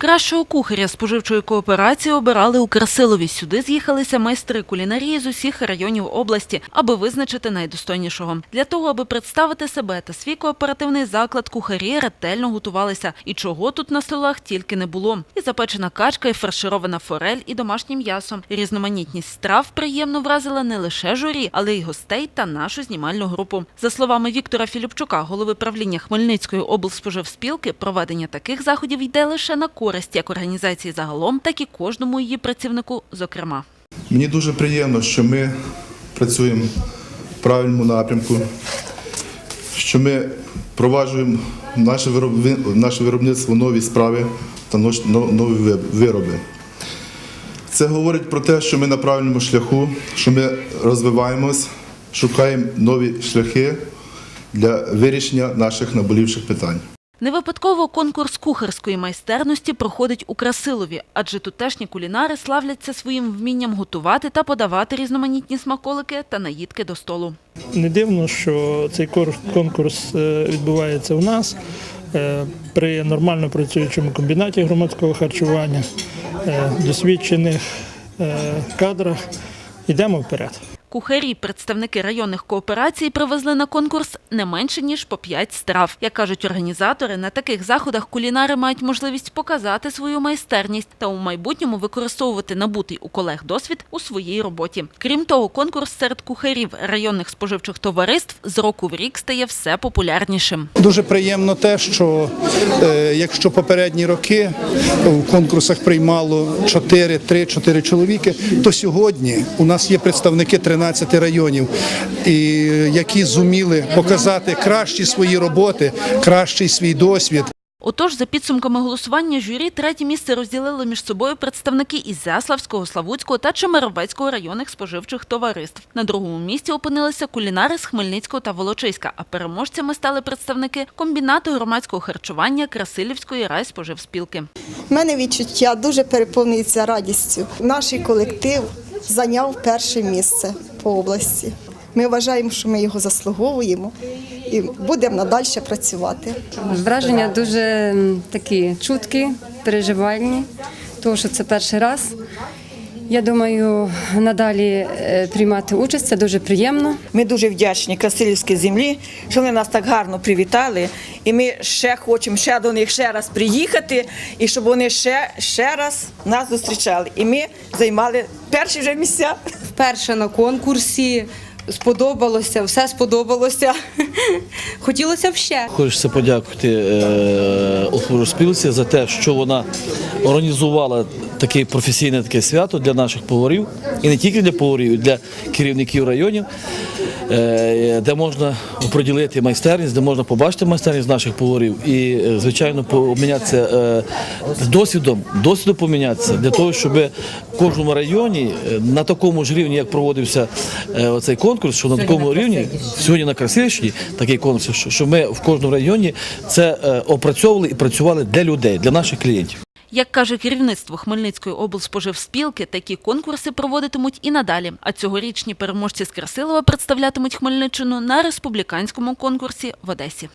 Кращого кухаря споживчої кооперації обирали у Красилові. Сюди з'їхалися майстри кулінарії з усіх районів області, аби визначити найдостойнішого. Для того, аби представити себе та свій кооперативний заклад, кухарі ретельно готувалися. І чого тут на столах тільки не було. І запечена качка, і фарширована форель, і домашнє м'ясо. Різноманітність страв приємно вразила не лише журі, але й гостей та нашу знімальну групу. За словами Віктора Філіпчука, голови правління Хмельницької облспоживспілки, проведення таких заходів йде лише на користь як організації загалом, так і кожному її працівнику, зокрема. Мені дуже приємно, що ми працюємо в правильному напрямку, що ми впроваджуємо наше виробництво нові справи та нові вироби. Це говорить про те, що ми на правильному шляху, що ми розвиваємось, шукаємо нові шляхи для вирішення наших наболівших питань. Не випадково конкурс кухарської майстерності проходить у Красилові, адже тутешні кулінари славляться своїм вмінням готувати та подавати різноманітні смаколики та наїдки до столу. Не дивно, що цей конкурс е, відбувається у нас е, при нормально працюючому комбінаті громадського харчування, е, досвідчених кадрах. Йдемо вперед. Кухарі, представники районних кооперацій привезли на конкурс не менше ніж по 5 страв. Як кажуть організатори, на таких заходах кулінари мають можливість показати свою майстерність та у майбутньому використовувати набутий у колег досвід у своїй роботі. Крім того, конкурс серед кухарів районних споживчих товариств з року в рік стає все популярнішим. Дуже приємно те, що е, якщо попередні роки в конкурсах приймало 4, 3-4 чоловіки, то сьогодні у нас є представники 13 районів, і, які зуміли показати кращі свої роботи, кращий свій досвід. Отож, за підсумками голосування журі третє місце розділили між собою представники із Заславського, Славутського та Чемеровецького районних споживчих товариств. На другому місці опинилися кулінари з Хмельницького та Волочиська, а переможцями стали представники комбінату громадського харчування Красилівської райспоживспілки. У мене відчуття дуже переповнюється радістю. Наш колектив зайняв перше місце по області. Ми вважаємо, що ми його заслуговуємо і будемо надалі працювати. Враження дуже такі чуткі, переживальні, тому що це перший раз. Я думаю, надалі е, приймати участь це дуже приємно. Ми дуже вдячні Красилівській землі, що вони нас так гарно привітали. І ми ще хочемо ще до них ще раз приїхати, і щоб вони ще, ще раз нас зустрічали. І ми займали перші вже місця. Вперше на конкурсі. Сподобалося, все сподобалося. Хотілося б ще. Хочеться подякувати е, спілці за те, що вона організувала таке професійне таке свято для наших поварів, і не тільки для поварів, і для керівників районів, е, де можна оприділити майстерність, де можна побачити майстерність наших поварів і, е, звичайно, обмінятися е, досвідом, досвідом помінятися для того, щоб в кожному районі е, на такому ж рівні, як проводився е, оцей конкурс, що на такому рівні сьогодні на Красилівщині такий конкурс, що- що ми в кожному районі це е, опрацьовували і працювали для людей, для наших клієнтів. Як каже керівництво Хмельницької облспоживспілки, такі конкурси проводитимуть і надалі. А цьогорічні переможці з Красилова представлятимуть Хмельниччину на республіканському конкурсі в Одесі.